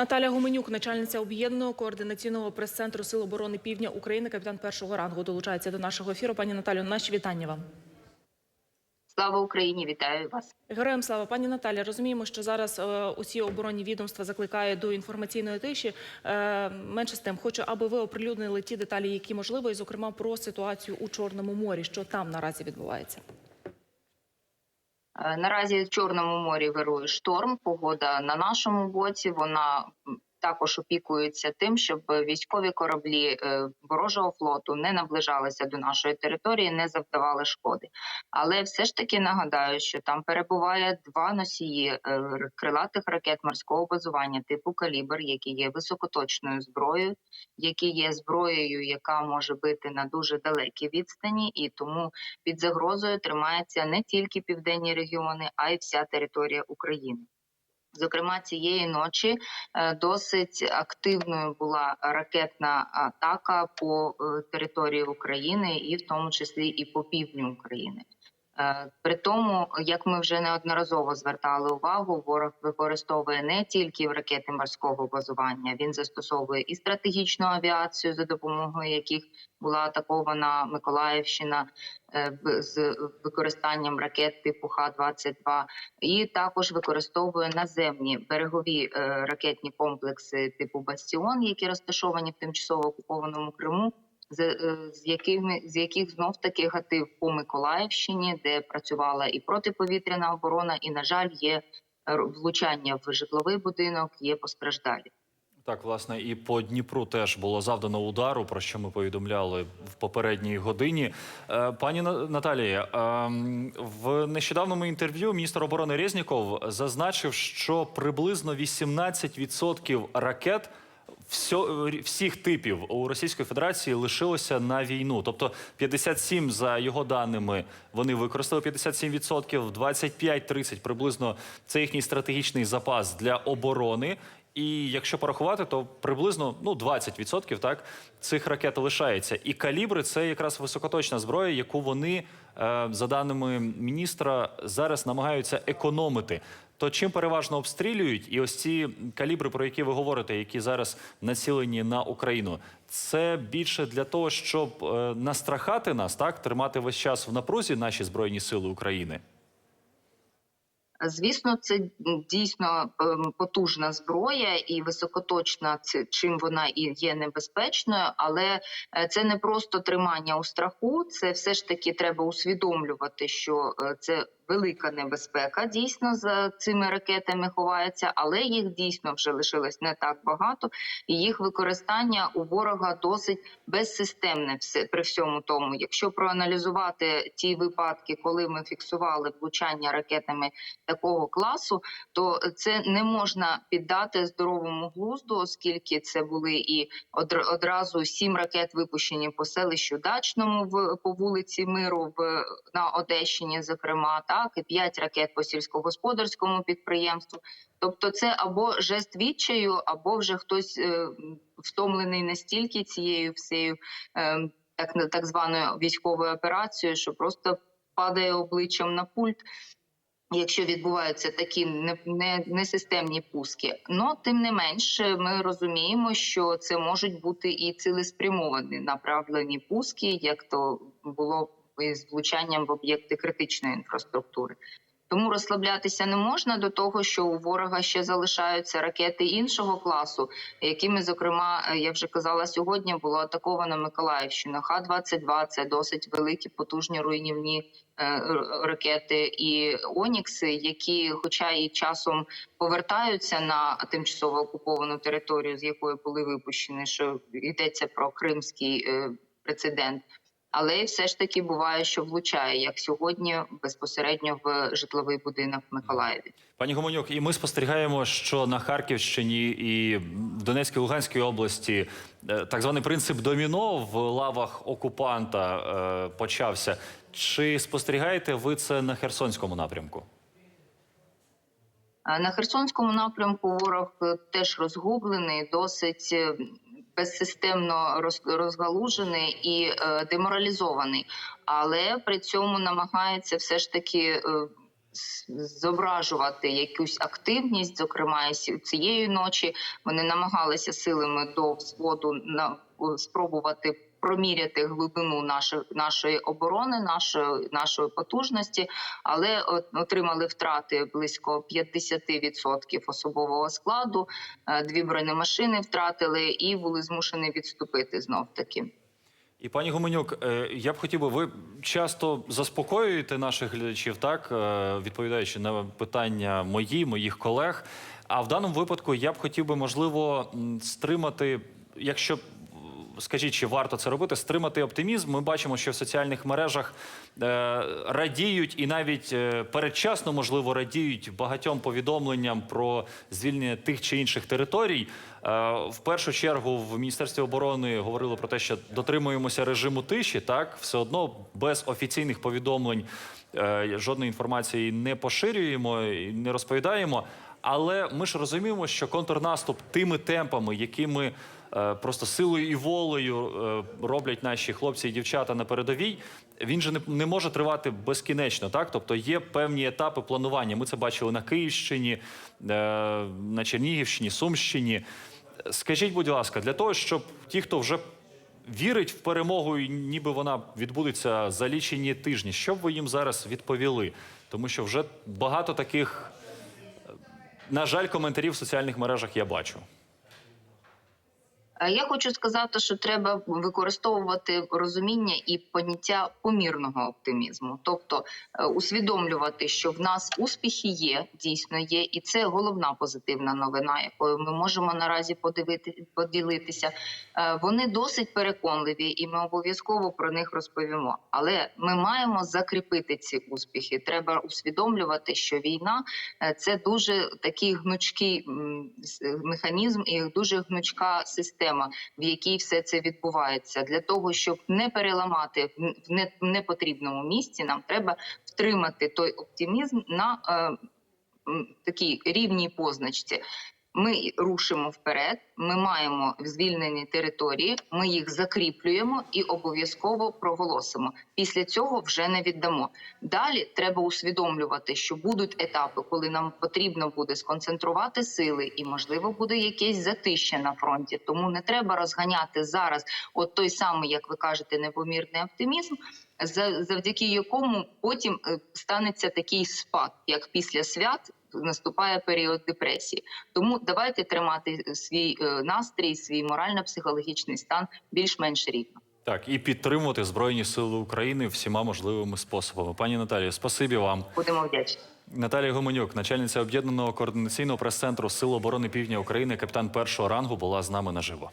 Наталя Гуменюк, начальниця об'єднаного координаційного прес-центру Сил оборони Півдня України, капітан першого рангу, долучається до нашого ефіру. Пані Наталю, наші вітання вам. Слава Україні! Вітаю вас. Героям слава, пані Наталя. Розуміємо, що зараз е, усі оборонні відомства закликають до інформаційної тиші. Е, менше з тим, хочу, аби ви оприлюднили ті деталі, які можливо, і зокрема про ситуацію у Чорному морі, що там наразі відбувається. Е, Наразі в Чорному морі вирує шторм. Погода на нашому боці. Вона також опікується тим, щоб військові кораблі е, ворожого флоту не наближалися до нашої території, не завдавали шкоди. Але все ж таки нагадаю, що там перебуває два носії е, крилатих ракет морського базування типу калібр, які є високоточною зброєю, які є зброєю, яка може бити на дуже далекій відстані, і тому під загрозою тримається не тільки південні регіони, а й вся територія України. Зокрема, цієї ночі е, досить активною була ракетна атака по е, території України, і в тому числі і по півдню України. Е, При тому, як ми вже неодноразово звертали увагу, ворог використовує не тільки ракети морського базування, він застосовує і стратегічну авіацію, за допомогою яких була атакована Миколаївщина е, з використанням ракет типу Х-22, і також використовує наземні берегові е, ракетні комплекси типу Бастіон, які розташовані в тимчасово окупованому Криму. З, е, з якими з яких знов таки гатив по Миколаївщині, де працювала і протиповітряна оборона, і на жаль, є е, влучання в житловий будинок, є постраждалі. Так, власне, і по Дніпру теж було завдано удару, про що ми повідомляли в попередній годині. Е, Пані На- Наталія, ем, в нещодавному інтерв'ю міністр оборони Резніков зазначив, що приблизно 18% ракет всіх типів у Російської Федерації лишилося на війну. Тобто 57, за його даними, вони використали 57%, 25-30 приблизно це їхній стратегічний запас для оборони. І якщо порахувати, то приблизно ну 20% так цих ракет лишається. І калібри це якраз високоточна зброя, яку вони, е, за даними міністра, зараз намагаються економити. То чим переважно обстрілюють, і ось ці калібри, про які ви говорите, які зараз націлені на Україну, це більше для того, щоб е, настрахати нас, так тримати весь час в напрузі наші збройні сили України. Звісно, це дійсно ем, потужна зброя і високоточна, це- чим вона і є небезпечною, але е, це не просто тримання у страху. Це все ж таки треба усвідомлювати, що е, це велика небезпека дійсно за цими ракетами ховається, але їх дійсно вже лишилось не так багато, і їх використання у ворога досить безсистемне при всьому тому. Якщо проаналізувати ті випадки, коли ми фіксували влучання ракетами такого класу, то це не можна піддати здоровому глузду, оскільки це були і одр- одразу сім ракет випущені по селищу Дачному в по вулиці Миру в на Одещині, зокрема, так і п'ять ракет по сільськогосподарському підприємству. Тобто, це або жест відчаю, або вже хтось е, втомлений настільки цією всією е, так, так званою військовою операцією, що просто падає обличчям на пульт якщо відбуваються такі не, не, несистемні пуски. Но тим не менш, ми розуміємо, що це можуть бути і цілеспрямовані направлені пуски, як то було із влучанням в об'єкти критичної інфраструктури. Тому розслаблятися не можна до того, що у ворога ще залишаються ракети іншого класу, якими, зокрема, е, я вже казала сьогодні, було атаковано Миколаївщину. Х-22 – це досить великі потужні руйнівні е, ракети і Онікси, які, хоча і часом повертаються на тимчасово окуповану територію, з якої були випущені, що йдеться про кримський е, прецедент. Але все ж таки буває, що влучає, як сьогодні, безпосередньо в житловий будинок в Миколаєві. Пані Гомонюк, і ми спостерігаємо, що на Харківщині і в Донецькій Луганській області е, так званий принцип доміно в лавах окупанта е, почався. Чи спостерігаєте ви це на Херсонському напрямку? На Херсонському напрямку ворог е, теж розгублений, досить е, безсистемно роз- розгалужений і е, деморалізований, але при цьому намагається все ж таки е, зображувати якусь активність, зокрема і цієї ночі. Вони намагалися силами до взводу на спробувати проміряти глибину нашої нашої оборони, нашої нашої потужності, але отримали втрати близько 50% особового складу. е, Дві бронемашини втратили і були змушені відступити знов таки. І пані Гуменюк, е, я б хотів би, ви часто заспокоюєте наших глядачів, так е, відповідаючи на питання мої, моїх колег. А в даному випадку я б хотів би, можливо, стримати, якщо скажіть, чи варто це робити, стримати оптимізм. Ми бачимо, що в соціальних мережах е, радіють і навіть е, передчасно, можливо, радіють багатьом повідомленням про звільнення тих чи інших територій. Е, В першу чергу в міністерстві оборони говорили про те, що дотримуємося режиму тиші. Так, все одно без офіційних повідомлень жодної інформації не поширюємо і не розповідаємо. Але ми ж розуміємо, що контрнаступ тими темпами, якими просто силою і волею е, роблять наші хлопці і дівчата на передовій, він же не, не може тривати безкінечно. Так, тобто є певні етапи планування. Ми це бачили на Київщині, е, на Чернігівщині, Сумщині. Скажіть, будь ласка, для того, щоб ті, хто вже вірить в перемогу, і ніби вона відбудеться за лічені тижні, що б ви їм зараз відповіли? Тому що вже багато таких, е, на жаль, коментарів в соціальних мережах я бачу. Я хочу сказати, що треба використовувати розуміння і поняття помірного оптимізму, тобто е, усвідомлювати, що в нас успіхи є, дійсно є, і це головна позитивна новина, якою ми можемо наразі подивити, поділитися. Е, Вони досить переконливі, і ми обов'язково про них розповімо. Але ми маємо закріпити ці успіхи. Треба усвідомлювати, що війна е, це дуже такий гнучкий механізм і дуже гнучка система, в якій все це відбувається. Для того щоб не переламати в непотрібному місці, нам треба втримати той оптимізм на е, такій рівній позначці. Ми рушимо вперед. Ми маємо звільнені території. Ми їх закріплюємо і обов'язково проголосимо. Після цього вже не віддамо. Далі треба усвідомлювати, що будуть етапи, коли нам потрібно буде сконцентрувати сили, і можливо буде якесь затища на фронті. Тому не треба розганяти зараз. От той самий, як ви кажете, непомірний оптимізм, завдяки якому потім е, станеться такий спад, як після свят. Наступає період депресії, тому давайте тримати свій е, настрій, свій морально-психологічний стан більш-менш рівно. Так, і підтримувати Збройні Сили України всіма можливими способами. Пані Наталія, спасибі вам. Будемо вдячні. Наталія Гуменюк, начальниця об'єднаного координаційного прес-центру Сил оборони Півдня України, капітан першого рангу, була з нами наживо.